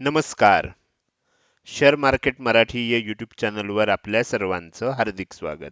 नमस्कार. Share market Marathi या YouTube चॅनलवर आपल्या सर्वांचं हार्दिक स्वागत.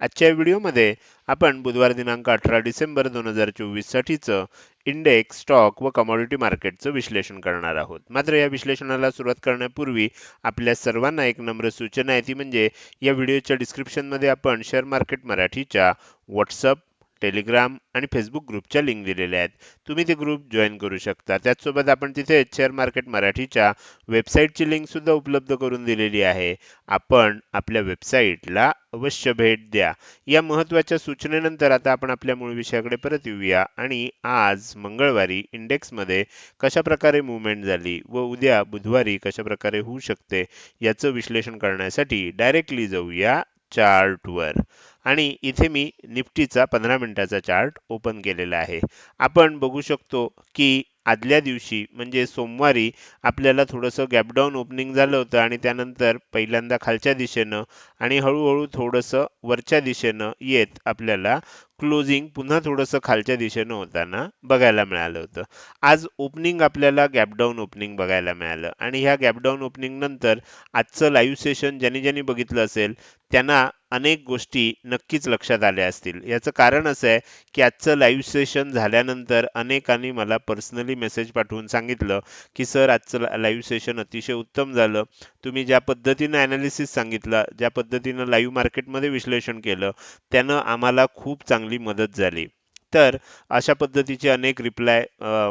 आजच्या व्हिडिओमध्ये आपण बुधवार दिनांक अठरा डिसेंबर दोन हजार चोवीस साठीचं इंडेक्स स्टॉक व कमॉडिटी मार्केटचं विश्लेषण करणार आहोत. मात्र या विश्लेषणाला सुरुवात करण्यापूर्वी आपल्या सर्वांना एक नम्र सूचना आहे. ती म्हणजे या व्हिडिओच्या डिस्क्रिप्शनमध्ये आपण शेअर मार्केट मराठीच्या व्हॉट्सअप टेलिग्राम आणि फेसबुक ग्रुपच्या लिंक दिलेल्या आहेत. तुम्ही ते ग्रुप जॉईन करू शकता. त्याचसोबत आपण तिथे शेअर मार्केट मराठीच्या वेबसाईटची लिंक सुद्धा उपलब्ध करून दिलेली आहे. आपण आपल्या वेबसाईटला अवश्य भेट द्या. या महत्त्वाच्या सूचनेनंतर आता आपण आपल्या मूळ विषयाकडे परत येऊया आणि आज मंगळवारी इंडेक्समध्ये कशा प्रकारे मुवमेंट झाली व उद्या बुधवारी कशा प्रकारे होऊ शकते याचं विश्लेषण करण्यासाठी डायरेक्टली जाऊया चार्टवर. आणि इथे मी निफ्टीचा पंधरा मिनिटाचा चार्ट ओपन केलेला आहे. आपण बघू शकतो की आदल्या दिवशी म्हणजे सोमवारी आपल्याला थोडंसं गॅपडाऊन ओपनिंग झालं होतं आणि त्यानंतर पहिल्यांदा खालच्या दिशेनं आणि हळूहळू थोडंसं वरच्या दिशेनं येत आपल्याला क्लोजिंग पुन्हा थोडंसं खालच्या दिशेनं होताना बघायला मिळालं होतं. आज ओपनिंग आपल्याला गॅपडाऊन ओपनिंग बघायला मिळालं. आणि ह्या गॅपडाऊन ओपनिंग नंतर आजचं लाईव्ह सेशन ज्यांनी ज्यांनी बघितलं असेल त्यांना अनेक गोष्टी नक्कीच लक्षात आल्या असतील. याचं कारण असं आहे की आजचं लाईव्ह सेशन झाल्यानंतर अनेकांनी मला पर्सनली मेसेज पाठवून सांगितलं की सर आजचं लाईव्ह सेशन अतिशय उत्तम झालं. तुम्ही ज्या पद्धतीनं ॲनालिसिस सांगितलं ज्या पद्धतीनं लाईव्ह मार्केटमध्ये विश्लेषण केलं त्यानं आम्हाला खूप चांगली मदत झाली. तर अशा पद्धतीचे अनेक रिप्लाय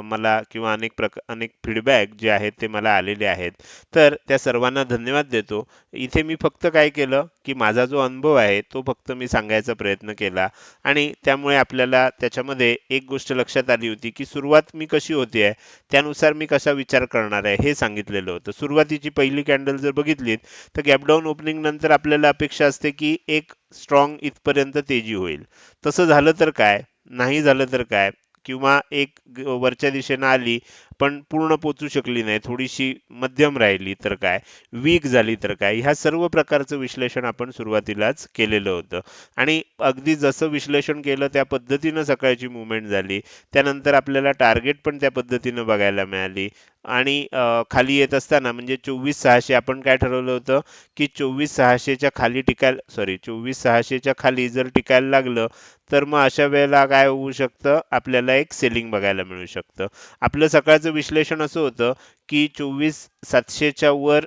मला किंवा अनेक प्रक अनेक फीडबॅक जे आहेत ते मला आलेले आहेत. तर त्या सर्वांना धन्यवाद देतो. इथे मी फक्त काय केलं की माझा जो अनुभव आहे तो फक्त मी सांगायचा प्रयत्न केला आणि त्यामुळे आपल्याला त्याच्यामध्ये एक गोष्ट लक्षात आली होती की सुरुवात मी कशी होती आहे त्यानुसार मी कसा विचार करणार आहे हे सांगितलेलं होतं. सुरुवातीची पहिली कॅन्डल जर बघितलीत तर गॅपडाऊन ओपनिंग नंतर आपल्याला अपेक्षा असते की एक स्ट्रॉंग इथपर्यंत तेजी होईल. तसं झालं तर काय? नाही झालं तर काय? किंवा एक वरच्या दिशेनं आली पण पूर्ण पोचू शकली नाही थोडीशी मध्यम राहिली तर काय? वीक झाली तर काय? ह्या सर्व प्रकारचं विश्लेषण आपण सुरुवातीलाच केलेलं होतं. आणि अगदी जसं विश्लेषण केलं त्या पद्धतीनं सकाळची मुवमेंट झाली. त्यानंतर आपल्याला टार्गेट पण त्या पद्धतीनं बघायला मिळाली. आणि खाली येत असताना म्हणजे चोवीस सहाशे आपण काय ठरवलं होतं की चोवीस सहाशेच्या खाली टिकायला सॉरी चोवीस सहाशेच्या खाली जर टिकायला लागलं तर मग अशा वेळेला काय होऊ शकतं? आपल्याला एक सेलिंग बघायला मिळू शकतं. आपलं सकाळचं विश्लेषण असं होतं की चोवीस सातशेच्या वर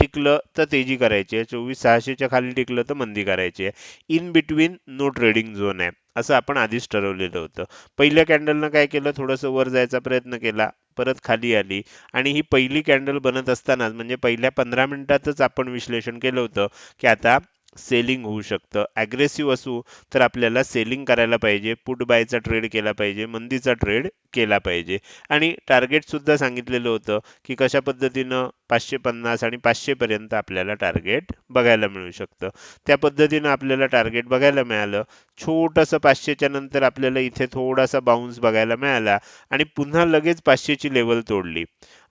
टिकलं तर तेजी करायची आहे चोवीस सहाशेच्या खाली टिकलं तर मंदी करायची आहे. In between no trading zone आहे. असं आपण आधीच ठरवलेलं होतं. पहिल्या कॅन्डलनं काय केलं? थोडंसं वर जायचा प्रयत्न केला. परत खाली आली. आणि ही पहिली कॅन्डल बनत असतानाच म्हणजे पहिल्या पंधरा मिनिटातच आपण विश्लेषण केलं होतं की आता सेलिंग होऊ शकतं. ॲग्रेसिव्ह असू तर आपल्याला सेलिंग करायला पाहिजे पुट बायचा ट्रेड केला पाहिजे मंदीचा ट्रेड केला पाहिजे. आणि टार्गेट सुद्धा सांगितलेलं होतं की कशा पद्धतीनं पाचशे पन्नास आणि पाचशेपर्यंत आपल्याला टार्गेट बघायला मिळू शकतं. त्या पद्धतीनं आपल्याला टार्गेट बघायला मिळालं. छोटंसं पाचशेच्या नंतर आपल्याला इथे थोडासा बाउन्स बघायला मिळाला आणि पुन्हा लगेच पाचशेची लेवल तोडली.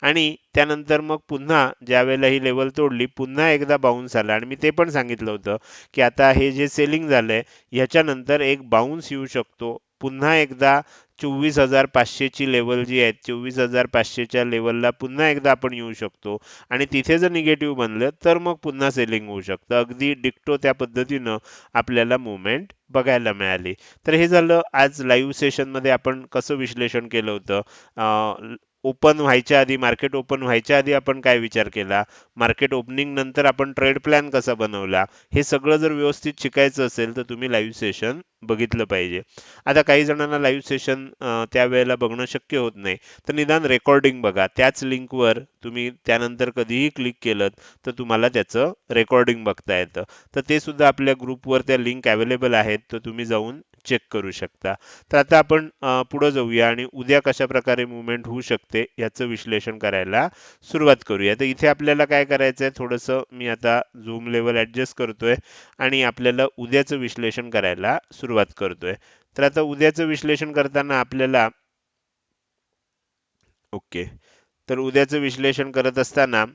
आणि त्यानंतर मग पुन्हा ज्या वेळेला ही लेवल तोडली पुन्हा एकदा बाउन्स आला. आणि मी ते पण सांगितलं होतं की आता हे जे सेलिंग झालंय ह्याच्यानंतर एक बाउन्स येऊ शकतो. पुन्हा एकदा चोवीस हजार पाचशेची लेवल जी आहे चोवीस हजार पाचशेच्या लेवलला पुन्हा एकदा आपण येऊ शकतो. आणि तिथे जर निगेटिव्ह बनलं तर मग पुन्हा सेलिंग होऊ शकतं. अगदी डिक्टो त्या पद्धतीनं आपल्याला मुवमेंट बघायला मिळाली. तर हे झालं. आज लाईव्ह सेशनमध्ये आपण कसं विश्लेषण केलं होतं? ओपन व्हायच्या आधी मार्केट ओपन व्हायच्या आधी आपण काय विचार केला? मार्केट ओपनिंग नंतर आपण ट्रेड प्लॅन कसा बनवला? हे सगळं जर व्यवस्थित शिकायचं असेल तर तुम्ही लाईव्ह सेशन बघितलं पाहिजे. आता काही जणांना लाईव्ह सेशन त्यावेळेला बघणं शक्य होत नाही. तर निदान रेकॉर्डिंग बघा. त्याच लिंकवर तुम्ही त्यानंतर कधीही क्लिक केलं तर तुम्हाला त्याचं रेकॉर्डिंग बघता येतं. तर ते सुद्धा आपल्या ग्रुपवर त्या लिंक अवेलेबल आहेत तर तुम्ही जाऊन चेक करू शकता. तर आता आपण पुढे जाऊया आणि उद्या कशा प्रकारे मुवमेंट होऊ शकते याचं विश्लेषण करायला सुरुवात करूया. तर इथे आपल्याला काय करायचं आहे थोडंसं मी आता झूम लेवल ॲडजस्ट करतोय आणि आपल्याला उद्याचं विश्लेषण करायला सुरुवात करतोय. तर आता उद्याचं विश्लेषण करताना आपल्याला ओके. तर उद्याचं विश्लेषण करत असताना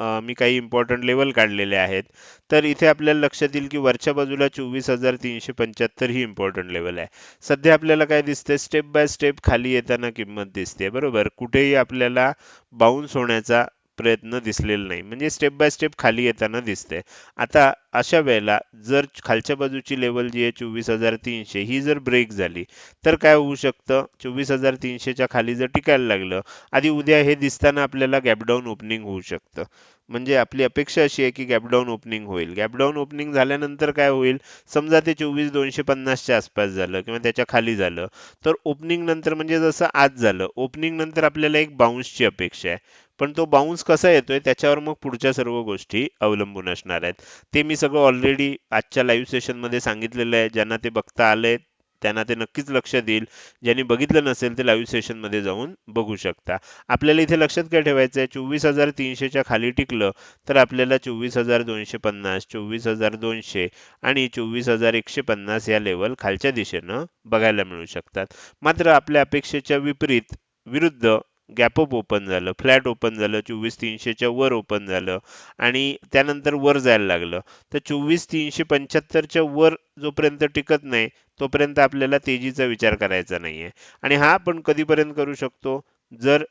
मी काही इम्पॉर्टंट लेवल काढलेले आहेत. तर इथे आपल्याला लक्षात येईल की वरच्या बाजूला चोवीस हजार तीनशे पंच्याहत्तर ही इम्पॉर्टंट लेवल आहे. सध्या आपल्याला काय दिसते स्टेप बाय स्टेप खाली येताना किंमत दिसते बरोबर? कुठेही आपल्याला बाउन्स होण्याचा प्रयत्न दिसलेला नाही. म्हणजे स्टेप बाय स्टेप खाली येताना दिसते आता अशा वेळेला जर खालच्या बाजूची लेवल जी आहे चोवीस हजार तीनशे ही जर ब्रेक झाली तर काय होऊ शकतं? चोवीस हजार तीनशेच्या खाली जर टिकायला लागलं आधी उद्या हे दिसताना आपल्याला गॅपडाऊन ओपनिंग होऊ शकतं. म्हणजे आपली अपेक्षा अशी आहे की गॅपडाऊन ओपनिंग होईल. गॅपडाऊन ओपनिंग झाल्यानंतर काय होईल? समजा ते चोवीस दोनशे पन्नासच्या आसपास झालं किंवा त्याच्याखाली झालं तर ओपनिंग नंतर म्हणजे जसं आज झालं ओपनिंग नंतर आपल्याला एक बाउन्सची अपेक्षा आहे. पण तो बाउन्स कसा येतोय त्याच्यावर मग पुढच्या सर्व गोष्टी अवलंबून असणार आहेत. ते मी सगळं ऑलरेडी आजच्या लाईव्ह सेशनमध्ये सांगितलेलं आहे. ज्यांना ते बघता आलंय त्यांना ते नक्कीच लक्ष देईल. ज्यांनी बघितलं नसेल ते लाईव्ह सेशनमध्ये जाऊन बघू शकता. आपल्याला इथे लक्षात काय ठेवायचं आहे चोवीस हजार तीनशेच्या खाली टिकलं तर आपल्याला चोवीस हजार दोनशे पन्नास चोवीस हजार दोनशे आणि चोवीस हजार एकशे पन्नास या लेवल खालच्या दिशेनं बघायला मिळू शकतात. मात्र आपल्या अपेक्षेच्या विपरीत विरुद्ध गॅपअप ओपन झालं फ्लॅट ओपन झालं चोवीस तीनशेच्या वर ओपन झालं आणि त्यानंतर वर जायला लागलं. तर चोवीस तीनशे पंच्याहत्तरच्या वर जोपर्यंत टिकत नाही तोपर्यंत आपल्याला तेजीचा विचार करायचा नाहीये. आणि हा आपण कधीपर्यंत करू शकतो? जर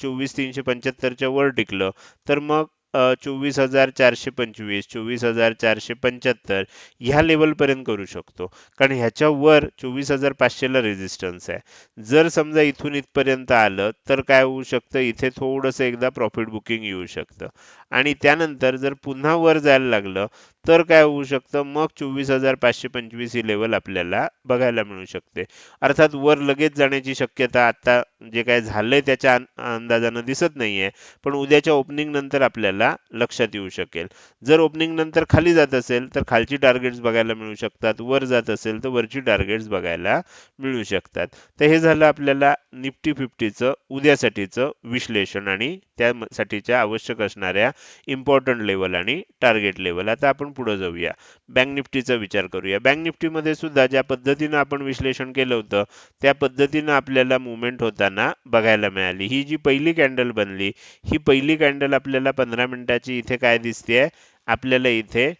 चोवीस तीनशे पंच्याहत्तरच्या वर टिकलं तर मग चोवीस हजार चारशे पंचवीस चोवीस हजार चारशे पंच्याहत्तर ह्या लेवलपर्यंत करू शकतो. कारण ह्याच्यावर चोवीस हजार पाचशेला रेजिस्टन्स आहे. जर समजा इथून इथपर्यंत आलं तर काय होऊ शकतं? इथे थोडंसं एकदा प्रॉफिट बुकिंग येऊ शकतं. आणि त्यानंतर जर पुन्हा वर जायला लागलं तर काय होऊ शकतं? मग चोवीस हजार पाचशे पंचवीस ही लेवल आपल्याला बघायला मिळू शकते. अर्थात वर लगेच जाण्याची शक्यता आता जे काय झालंय त्याच्या अंदाजानं दिसत नाहीये. पण उद्याच्या ओपनिंग नंतर आपल्याला लक्षात येऊ शकेल. जर ओपनिंग नंतर खाली जात असेल तर खालची टार्गेट्स बघायला मिळू शकतात. वर जात असेल तर वरची टार्गेट्स बघायला मिळू शकतात. तर हे झालं आपल्याला निफ्टी फिफ्टीचं उद्यासाठीचं विश्लेषण आणि त्यासाठीच्या आवश्यक असणाऱ्या इम्पॉर्टंट लेवल आणि टार्गेट लेवल आता आपण पुढे जाऊया. बँक निफ्टीचा विचार करूया. बँक निफ्टीमध्ये सुद्धा ज्या पद्धतीनं आपण विश्लेषण केलं होतं त्या पद्धतीनं आपल्याला मुवमेंट होताना बघायला मिळाली. ही जी पहिली कॅन्डल बनली ही पहिली कॅन्डल आपल्याला पंधरा मिनिटाची इथे काय दिसते आपल्याला इथे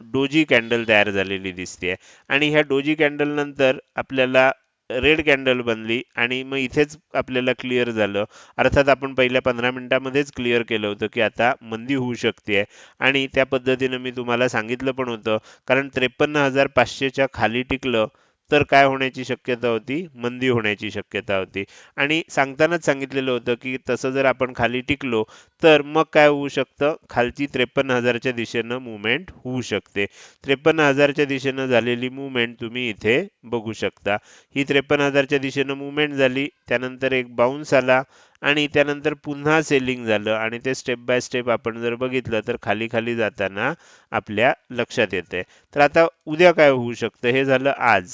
डोजी कॅन्डल तयार झालेली दिसते आणि ह्या डोजी कॅन्डल नंतर आपल्याला रेड कॅन्डल बनली आणि मग इथेच आपल्याला क्लिअर झालं. अर्थात आपण पहिल्या पंधरा मिनिटामध्येच क्लिअर केलं होतं की आता मंदी होऊ शकते आणि त्या पद्धतीनं मी तुम्हाला सांगितलं पण होतं. कारण त्रेपन्न हजार पाचशेच्या खाली टिकलं तर काय होण्याची शक्यता होती? मंदी होण्याची शक्यता होती. आणि सांगतानाच सांगितलेलं होतं की तसं जर आपण खाली टिकलो तर मग काय होऊ शकतं? खालची त्रेपन्न हजारच्या दिशेनं मुवमेंट होऊ शकते. त्रेपन्न हजारच्या दिशेनं झालेली मुवमेंट तुम्ही इथे बघू शकता. ही त्रेपन्न हजारच्या दिशेनं मुवमेंट झाली त्यानंतर एक बाउन्स आला आणि त्यानंतर पुन्हा सेलिंग झालं. आणि ते स्टेप बाय स्टेप आपण जर बघितलं तर खाली खाली जाताना आपल्या लक्षात येते. तर आता उद्या काय होऊ शकतं? हे झालं आज.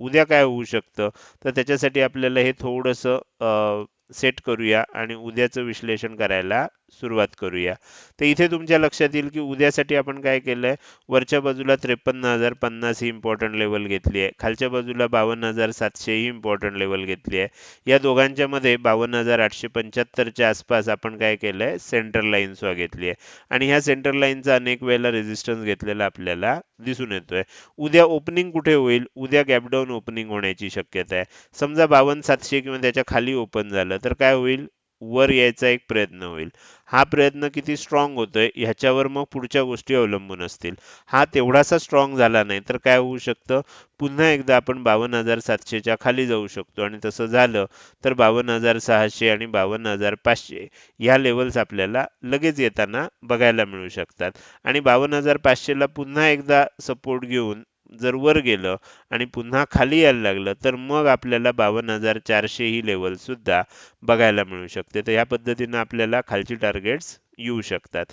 उद्या काय होऊ शकतं? तर त्याच्यासाठी आपल्याला हे थोडंसं सेट करूया आणि उद्याचं विश्लेषण करायला सुरुवात करूया. तर इथे तुमच्या लक्षात येईल की उद्यासाठी आपण काय केलंय? वरच्या बाजूला त्रेपन्न हजार पन्नास ही इम्पॉर्टंट लेवल घेतली आहे. खालच्या बाजूला बावन्न हजार सातशे ही इम्पॉर्टंट लेवल घेतली आहे. या दोघांच्या मध्ये बावन्न हजार आठशे पंच्याहत्तरच्या आसपास आपण काय केलंय? सेंटर लाईन सुद्धा घेतली आहे. आणि ह्या सेंटर लाईनचा अनेक वेळेला रेजिस्टन्स घेतलेला आपल्याला दिसून येतोय. उद्या ओपनिंग कुठे होईल? उद्या गॅपडाऊन ओपनिंग होण्याची शक्यता आहे. समजा बावन्न सातशे किंवा त्याच्याखाली ओपन झालं तर काय होईल? वर यायचा एक प्रयत्न होईल. हा प्रयत्न किती स्ट्रॉंग होतोय ह्याच्यावर मग पुढच्या गोष्टी अवलंबून असतील. हा तेवढासा स्ट्रॉंग झाला नाही तर काय होऊ शकतं? पुन्हा एकदा आपण बावन्न हजार सातशेच्या खाली जाऊ शकतो. आणि तसं झालं तर बावन्न हजार सहाशे आणि बावन्न हजार पाचशे ह्या लेवल्स आपल्याला लगेच येताना बघायला मिळू शकतात. आणि बावन्न हजार पाचशेला पुन्हा एकदा सपोर्ट घेऊन जर वर गेलं आणि पुन्हा खाली यायला लागलं तर मग आपल्याला बावन्न हजार चारशे ही लेवल सुद्धा बघायला मिळू शकते. तर या पद्धतीनं आपल्याला खालची टार्गेट्स येऊ शकतात.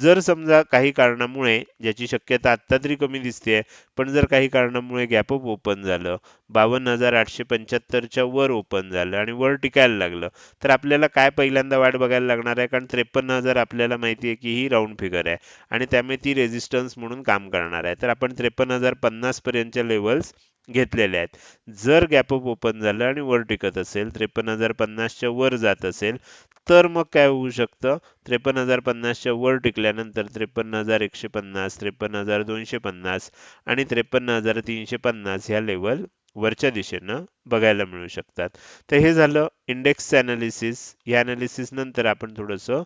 जर समजा काही कारणामुळे ज्याची शक्यता आत्ता तरी कमी दिसते पण जर काही कारणामुळे गॅपअप ओपन झालं बावन्न हजार आठशे पंच्याहत्तरच्या वर ओपन झालं आणि वर टिकायला लागलं तर आपल्याला काय पहिल्यांदा वाट बघायला लागणार आहे? कारण त्रेपन्न हजार आपल्याला माहिती आहे की ही राऊंड फिगर आहे आणि त्यामुळे ती रेजिस्टन्स म्हणून काम करणार आहे. तर आपण त्रेपन्न हजार पन्नासपर्यंतच्या लेवल्स घेतलेले आहेत. जर गॅपअप ओपन झालं आणि वर टिकत असेल त्रेपन्न हजार पन्नासच्या वर जात असेल तर मग काय होऊ शकतं? त्रेपन्न हजार पन्नासच्या वर टिकल्यानंतर त्रेपन्न हजार एकशे पन्नास त्रेपन्न हजार दोनशे पन्नास आणि त्रेपन्न हजार तीनशे पन्नास ह्या लेवल वरच्या दिशेनं बघायला मिळू शकतात. तर हे झालं इंडेक्सचं अनालिसिस या ॲनालिसिसनंतर आपण थोडंसं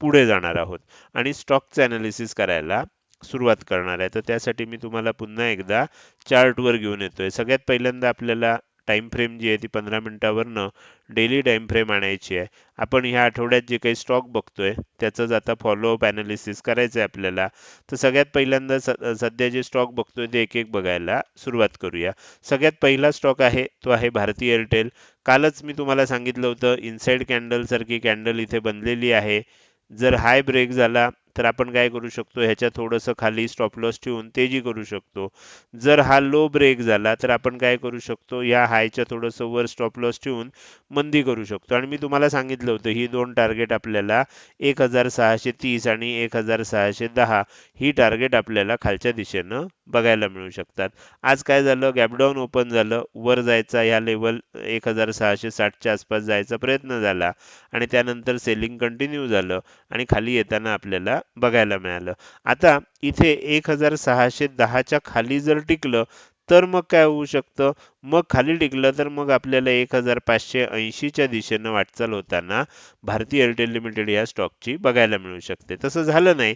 पुढे जाणार आहोत. आणि स्टॉकचं अनालिसिस करायला सुरुवात करणार आहे. तर त्यासाठी मी तुम्हाला पुन्हा एकदा चार्टवर घेऊन येतोय. सगळ्यात पहिल्यांदा आपल्याला टाईम फ्रेम जी आहे ती पंधरा मिनिटावरनं डेली टाईम फ्रेम आणायची आहे. आपण ह्या आठवड्यात जे काही स्टॉक बघतोय त्याचंच आता फॉलोअप अनालिसिस करायचं आहे आपल्याला. तर सगळ्यात पहिल्यांदा सध्या जे स्टॉक बघतोय ते एक एक बघायला सुरुवात करूया. सगळ्यात पहिला स्टॉक आहे तो आहे भारती एअरटेल. कालच मी तुम्हाला सांगितलं होतं इनसाईड कॅन्डलसारखी कॅन्डल इथे बनलेली आहे. जर हाय ब्रेक झाला तर आपण काय करू शकतो? ह्याच्या थोडंसं खाली स्टॉप लॉस ठेवून तेजी करू शकतो. जर हा लो ब्रेक झाला तर आपण काय करू शकतो? या हायच्या थोडंसं वर स्टॉप लॉस ठेवून मंदी करू शकतो. आणि मी तुम्हाला सांगितलं होतं ही दोन टार्गेट आपल्याला एक हजार सहाशे तीस आणि एक हजार सहाशे दहा ही टार्गेट आपल्याला खालच्या दिशेनं बघायला मिळू शकतात. आज काय झालं? गॅपडाऊन ओपन झालं. वर जायचा या लेवल एक हजार सहाशे साठच्या आसपास जायचा प्रयत्न झाला. आणि त्यानंतर सेलिंग कंटिन्यू झालं. आणि खाली येताना आपल्याला बघायला मिळालं. आता इथे एक हजार सहाशे दहाच्या खाली जर टिकलं तर मग काय होऊ शकतं? मग खाली टिकलं तर मग आपल्याला एक हजार पाचशे ऐंशीच्या दिशेनं वाटचाल होताना भारती एअरटेल लिमिटेड या स्टॉकची बघायला मिळू शकते. तसं झालं नाही.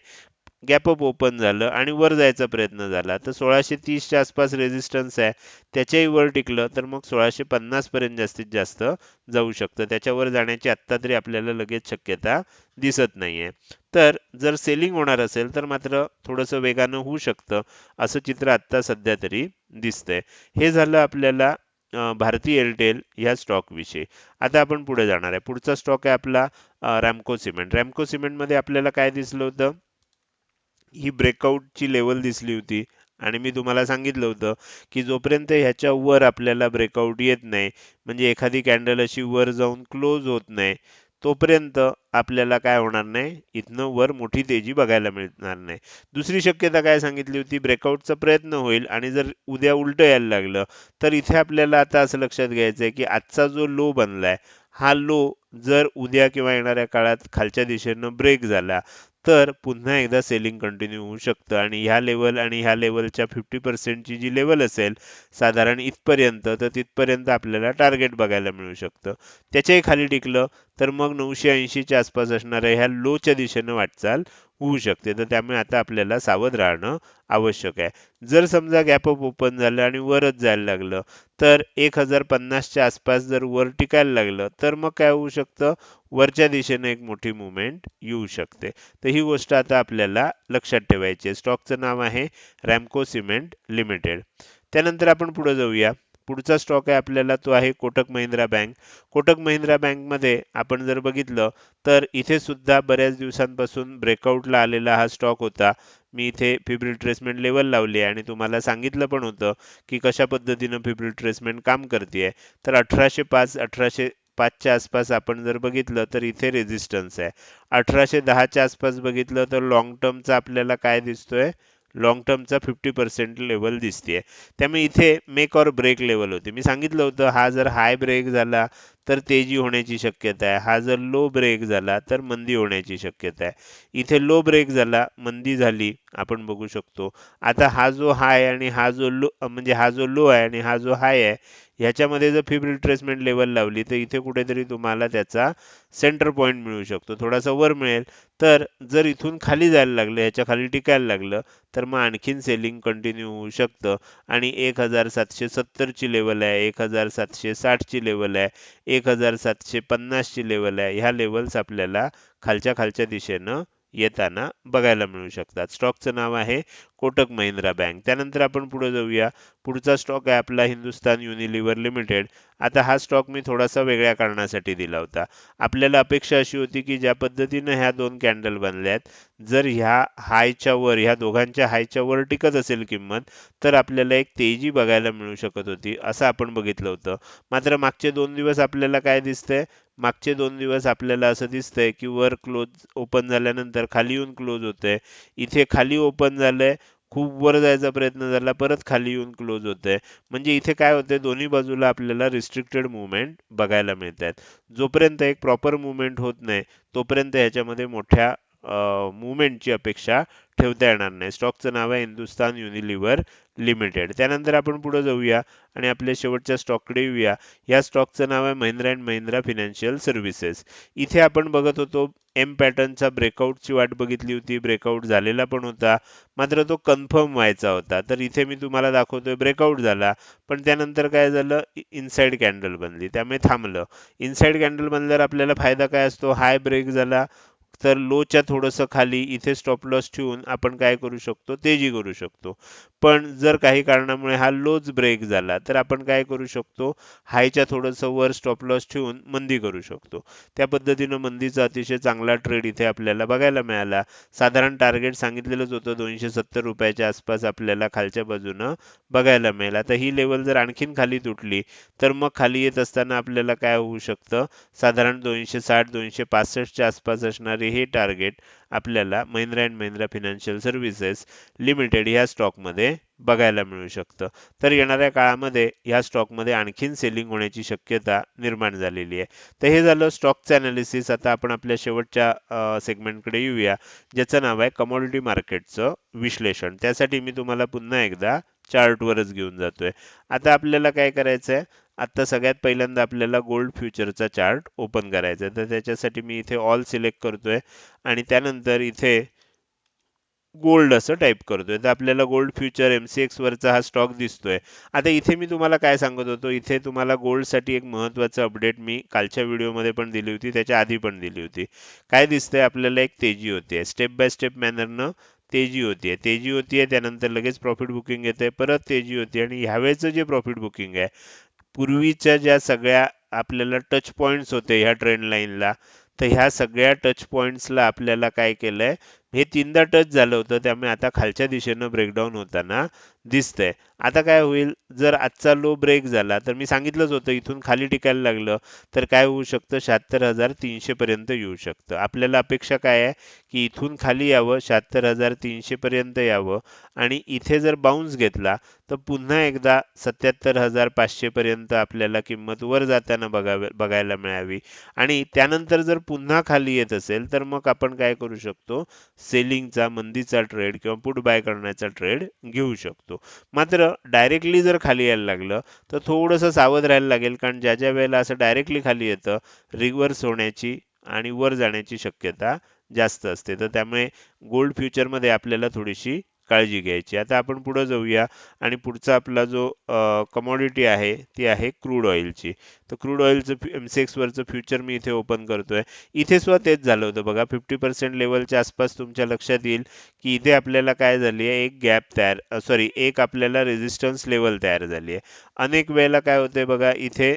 गॅपअप ओपन झालं आणि वर जायचा प्रयत्न झाला. तर सोळाशे तीसच्या आसपास रेजिस्टन्स आहे त्याच्याही वर टिकलं तर मग सोळाशे पन्नासपर्यंत जास्तीत जास्त जाऊ शकतं. त्याच्यावर जाण्याची आत्ता तरी आपल्याला लगेच शक्यता दिसत नाहीये. तर जर सेलिंग होणार असेल तर मात्र थोडंसं वेगानं होऊ शकतं असं चित्र आत्ता सध्या तरी दिसतंय. हे झालं आपल्याला भारती एअरटेल ह्या स्टॉक विषयी. आता आपण पुढे जाणार आहे. पुढचा स्टॉक आहे आपला रॅमको सिमेंट रॅमको सिमेंटमध्ये आपल्याला काय दिसलं होतं? ही ब्रेकआउटची लेवल दिसली होती. आणि मी तुम्हाला सांगितलं होतं की जोपर्यंत ह्याच्या वर आपल्याला ब्रेकआउट येत नाही म्हणजे एखादी कॅन्डल अशी वर जाऊन क्लोज होत नाही तोपर्यंत आपल्याला काय होणार नाही? इथनं वर मोठी तेजी बघायला मिळणार नाही. दुसरी शक्यता काय सांगितली होती? ब्रेकआउटचा प्रयत्न होईल आणि जर उद्या उलटं यायला लागलं तर इथे आपल्याला आता असं लक्षात घ्यायचं आहे की आजचा जो लो बनलाय हा लो जर उद्या किंवा येणाऱ्या काळात खालच्या दिशेनं ब्रेक झाला तर पुन्हा एकदा सेलिंग कंटिन्यू होऊ शकतं. आणि ह्या लेवल आणि ह्या लेवलच्या फिफ्टी पर्सेंटची जी लेवल असेल साधारण इथपर्यंत तर तिथपर्यंत आपल्याला टार्गेट बघायला मिळू शकतं. त्याच्याही खाली टिकलं तर मग नऊशे ऐंशीच्या आसपास असणाऱ्या ह्या लोच्या दिशेनं वाटचाल होऊ शकते. तर त्यामुळे आता आपल्याला सावध राहणं आवश्यक आहे. जर समजा गॅपअप ओपन झालं आणि वरच जायला लागलं तर एक हजार पन्नासच्या आसपास जर वर टिकायला लागलं तर मग काय होऊ शकतं? वरच्या दिशेने एक मोठी मुवमेंट येऊ शकते. तर ही गोष्ट आता आपल्याला लक्षात ठेवायची आहे. स्टॉकचं नाव आहे रॅमको सिमेंट लिमिटेड. त्यानंतर आपण पुढे जाऊया. पुढचा स्टॉक आहे आपल्याला तो आहे कोटक महिंद्रा बँक कोटक महिंद्रा बँकमध्ये आपण जर बघितलं तर इथे सुद्धा बऱ्याच दिवसांपासून ब्रेकआउटला आलेला हा स्टॉक होता. मी इथे फिब रिट्रेसमेंट लेवल लावली आहे आणि तुम्हाला सांगितलं पण होतं की कशा पद्धतीनं फिब रिट्रेसमेंट काम करते तर अठराशे पाच अठराशे पाचच्या आसपास आपण जर बघितलं तर इथे रेजिस्टन्स आहे. अठराशे दहाच्या आसपास बघितलं तर लॉंग टर्मचा आपल्याला काय दिसतोय? लॉंग टर्मचा फिफ्टी पर्सेंट लेवल दिसते त्यामुळे इथे मेक ऑर ब्रेक लेवल होते. मी सांगितलं होतं हा जर हाय ब्रेक झाला तर तेजी होण्याची शक्यता आहे. हा जर लो ब्रेक झाला तर मंदी होण्याची शक्यता आहे. इथे लो ब्रेक झाला मंदी झाली आपण बघू शकतो. आता हा जो हाय आणि हा जो लो म्हणजे हा जो लो आहे आणि हा जो हाय आहे ह्याच्यामध्ये जर फिब रिट्रेसमेंट लेवल लावली तर इथे कुठेतरी तुम्हाला त्याचा सेंटर पॉईंट मिळू शकतो. थोडासा वर मिळेल. तर जर इथून खाली जायला लागलं ह्याच्या खाली टिकायला लागलं तर मग आणखीन सेलिंग कंटिन्यू होऊ शकतं. आणि एक हजार सातशे सत्तरची लेवल आहे एक हजार सातशे साठची लेवल आहे एक हजार सातशे पन्नासची लेवल आहे. ह्या लेवल्स आपल्याला खालच्या खालच्या दिशेनं येताना बघायला मिळू शकतात. स्टॉकचं नाव आहे कोटक महिंद्रा बँक. त्यानंतर आपण पुढे जाऊया. पुढचा स्टॉक आहे आपला हिंदुस्तान युनिलिव्हर लिमिटेड आता हा स्टॉक मी थोडासा वेगळ्या कारणासाठी दिला होता. आपल्याला अपेक्षा अशी होती की ज्या पद्धतीनं ह्या दोन कॅन्डल आहेत जर ह्या हायच्या वर ह्या दोघांच्या हायच्या वर टिकत असेल किंमत तर आपल्याला एक तेजी बघायला मिळू शकत होती असं आपण बघितलं होतं. मात्र मागचे दोन दिवस आपल्याला काय दिसतंय? मागचे दोन दिवस आपल्याला असं दिसतंय की वर क्लोज ओपन झाल्यानंतर खाली येऊन क्लोज होतंय. इथे खाली ओपन झालंय खूप वर जायचा प्रयत्न झाला परत खाली येऊन क्लोज होतंय. म्हणजे इथे काय होते दोन्ही बाजूला आपल्याला रिस्ट्रिक्टेड मुवमेंट बघायला मिळत आहेत जोपर्यंत एक प्रॉपर मुवमेंट होत नाही तोपर्यंत ह्याच्यामध्ये मोठ्या मुवमेंटची अपेक्षा ठेवता येणार नाही. स्टॉकचं नाव आहे हिंदुस्तान युनिलिव्हर लिमिटेड. त्यानंतर आपण पुढे जाऊया आणि आपल्या शेवटच्या स्टॉककडे येऊया. या स्टॉकचं नाव आहे Mahindra and Mahindra financial services. इथे आपण बघत होतो एम पॅटर्नचा ब्रेकआउटची वाट बघितली होती. ब्रेकआउट झालेला पण होता. मात्र तो कन्फर्म व्हायचा होता. तर इथे मी तुम्हाला दाखवतोय ब्रेकआउट झाला. पण त्यानंतर काय झालं? इनसाइड कॅन्डल बनली. त्यामुळे थांबलं. इनसाइड कॅन्डल बनल्यावर आपल्याला फायदा काय असतो? हाय ब्रेक झाला. तर लोच्या थोडंसं खाली इथे स्टॉप लॉस ठेवून आपण काय करू शकतो? तेजी करू शकतो. पण जर काही कारणामुळे हा लोच ब्रेक झाला तर आपण काय करू शकतो? हायच्या थोडंसं वर स्टॉप लॉस ठेवून मंदी करू शकतो. त्या पद्धतीनं मंदीचा अतिशय चांगला ट्रेड इथे आपल्याला बघायला मिळाला. साधारण टार्गेट सांगितलेलंच होतं दोनशे सत्तर रुपयाच्या आसपास आपल्याला खालच्या बाजूनं बघायला मिळेल. आता ही लेवल जर आणखीन खाली तुटली तर मग खाली येत असताना आपल्याला काय होऊ शकतं? साधारण दोनशे साठ दोनशे पासष्टच्या आसपास असणारी हे टार्गेट आपल्याला Mahindra and Mahindra financial services limited ह्या स्टॉकमध्ये बघायला मिळू शकतं. तर येणाऱ्या काळामध्ये ह्या स्टॉकमध्ये आणखीन सेलिंग होण्याची शक्यता निर्माण झालेली आहे. तर हे झालं स्टॉकचं अनालिसिस आता आपण आपल्या शेवटच्या सेगमेंटकडे येऊया ज्याचं नाव आहे कमॉडिटी मार्केटचं विश्लेषण. त्यासाठी मी तुम्हाला पुन्हा एकदा चार्टवरच घेऊन जातोय. आता आपल्याला काय करायचं आहे आता सगळ्यात पहिल्यांदा आपल्याला गोल्ड फ्युचरचा चार्ट ओपन करायचा आहे. तर त्याच्यासाठी मी इथे ऑल सिलेक्ट करतोय आणि त्यानंतर इथे गोल्ड असं टाईप करतोय. तर आपल्याला गोल्ड फ्युचर एम सी वरचा हा स्टॉक दिसतोय. आता इथे मी तुम्हाला काय सांगत होतो? इथे तुम्हाला गोल्डसाठी एक महत्त्वाचं अपडेट मी कालच्या व्हिडिओमध्ये पण दिली होती. त्याच्या आधी पण दिली होती. काय दिसतंय? आपल्याला एक तेजी होते स्टेप बाय स्टेप मॅनरनं तेजी होतीये तेजी होतीये त्यानंतर लगेच प्रॉफिट बुकिंग येते परत तेजी होती आणि ह्यावेळेचं जे प्रॉफिट बुकिंग आहे पूर्वीच्या ज्या सगळ्या आपल्याला टच पॉईंट्स होते ह्या ट्रेंड लाईनला तर ह्या सगळ्या टच पॉईंट्सला आपल्याला काय केलंय? हे तीनदा टच झालं होतं त्यामुळे आता खालच्या दिशेनं ब्रेकडाऊन होताना दिसतंय. आता काय होईल? जर आजचा लो ब्रेक झाला तर मी सांगितलंच होतं इथून खाली टिकायला लागलं तर काय होऊ शकतं? शहात्तर हजार तीनशे पर्यंत येऊ शकतं. आपल्याला अपेक्षा काय आहे? की इथून खाली यावं शहात्तर हजार तीनशे पर्यंत यावं. आणि इथे जर बाउन्स घेतला तर पुन्हा एकदा सत्याहत्तर हजार पाचशे पर्यंत आपल्याला किंमत वर जाताना बघावे बघायला मिळावी. आणि त्यानंतर जर पुन्हा खाली येत असेल तर मग आपण काय करू शकतो? सेलिंगचा मंदीचा ट्रेड किंवा पुट बाय करण्याचा ट्रेड घेऊ शकतो. मात्र डायरेक्टली जर खाली यायला लागलं तर थोडंसं सावध राहायला लागेल कारण ज्या ज्या वेळेला असं डायरेक्टली खाली येतं रिव्हर्स होण्याची आणि वर जाण्याची शक्यता जास्त असते. तर त्यामुळे गोल्ड फ्युचरमध्ये आपल्याला थोडीशी काळजी घ्यायची. आता आपण पुढं जाऊया आणि पुढचा आपला जो कमॉडिटी आहे ती आहे क्रूड ऑइलची तर क्रूड ऑइलचं एम सी एक्सवरचं फ्युचर मी इथे ओपन करतोय. इथे सुद्धा तेच झालं होतं बघा. फिफ्टी पर्सेंट लेवलच्या आसपास तुमच्या लक्षात येईल की इथे आपल्याला काय झाली आहे? एक गॅप तयार सॉरी एक आपल्याला रेजिस्टन्स लेवल तयार झाली आहे. अनेक वेळेला काय होतंय बघा इथे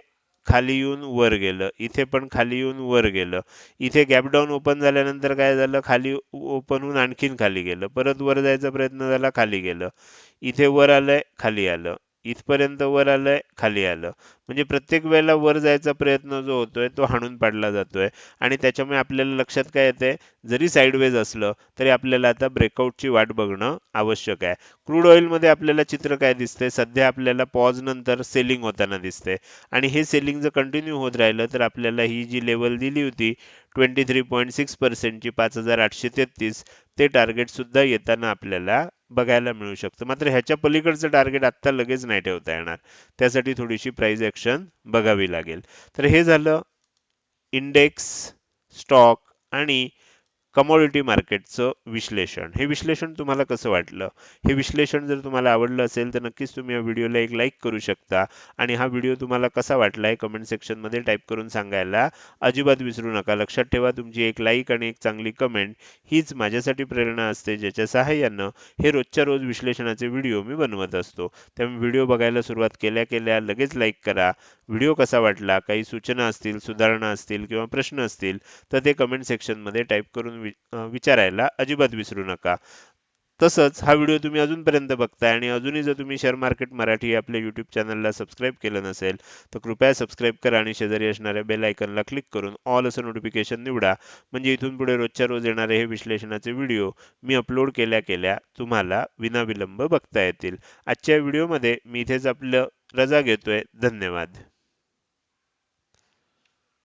खाली येऊन वर गेलं. इथे पण खाली येऊन वर गेलं. इथे गॅप डाऊन ओपन झाल्यानंतर काय झालं? खाली ओपन होऊन आणखीन खाली गेलं. परत वर जायचा प्रयत्न झाला खाली गेलं. इथे वर आलंय खाली आलं. इथपर्यंत वर आलंय खाली आलं. म्हणजे प्रत्येक वेळेला वर जायचा प्रयत्न जो होतोय तो हाणून पाडला जातोय. आणि त्याच्यामुळे आपल्याला लक्षात काय येतंय जरी साईडवेज असलं तरी आपल्याला आता ब्रेकआउटची वाट बघणं आवश्यक आहे. क्रूड ऑइलमध्ये आपल्याला चित्र काय दिसतंय? सध्या आपल्याला पॉज नंतर सेलिंग होताना दिसतंय. आणि हे सेलिंग जर कंटिन्यू होत राहिलं तर आपल्याला ही जी लेवल दिली होती ट्वेंटी थ्री पॉईंट सिक्स पर्सेंटची पाच हजार आठशे तेहतीस ते टार्गेट सुद्धा येताना आपल्याला बघायला मिळू शकतं. मात्र ह्याच्या पलीकडचं टार्गेट आत्ता लगेच नाही ठेवता येणार. त्यासाठी थोडीशी प्राईज ॲक्शन बघावी लागेल. तर हे झालं इंडेक्स स्टॉक आणि कमॉडिटी मार्केटचं विश्लेषण. हे विश्लेषण तुम्हाला कसं वाटलं? हे विश्लेषण जर तुम्हाला आवडलं असेल तर नक्कीच तुम्ही या व्हिडिओला एक लाईक करू शकता. आणि हा व्हिडिओ तुम्हाला कसा वाटला आहे कमेंट सेक्शनमध्ये टाईप करून सांगायला अजिबात विसरू नका. लक्षात ठेवा तुमची एक लाईक आणि एक चांगली कमेंट हीच माझ्यासाठी प्रेरणा असते ज्याच्या सहाय्यानं हे रोजच्या रोज विश्लेषणाचे व्हिडिओ मी बनवत असतो. त्यामुळे व्हिडिओ बघायला सुरुवात केल्या केल्या लगेच लाईक करा. व्हिडिओ कसा वाटला काही सूचना असतील सुधारणा असतील किंवा प्रश्न असतील तर ते कमेंट सेक्शनमध्ये टाईप करून विचारायला अजिबात विसरू नका. तसंच हा व्हिडिओ तुम्ही अजूनपर्यंत बघताय आणि अजूनही जर तुम्ही शेअर मार्केट मराठी आपल्या यूट्यूब चॅनलला सबस्क्राईब केलं नसेल तर कृपया सबस्क्राईब करा आणि शेजारी असणाऱ्या बेल आयकनला क्लिक करून ऑल असं नोटिफिकेशन निवडा. म्हणजे इथून पुढे रोजच्या रोज येणारे हे विश्लेषणाचे व्हिडिओ मी अपलोड केल्या केल्या तुम्हाला विनाविलंब बघता येतील. आजच्या व्हिडिओमध्ये मी इथेच आपलं रजा घेतोय. धन्यवाद.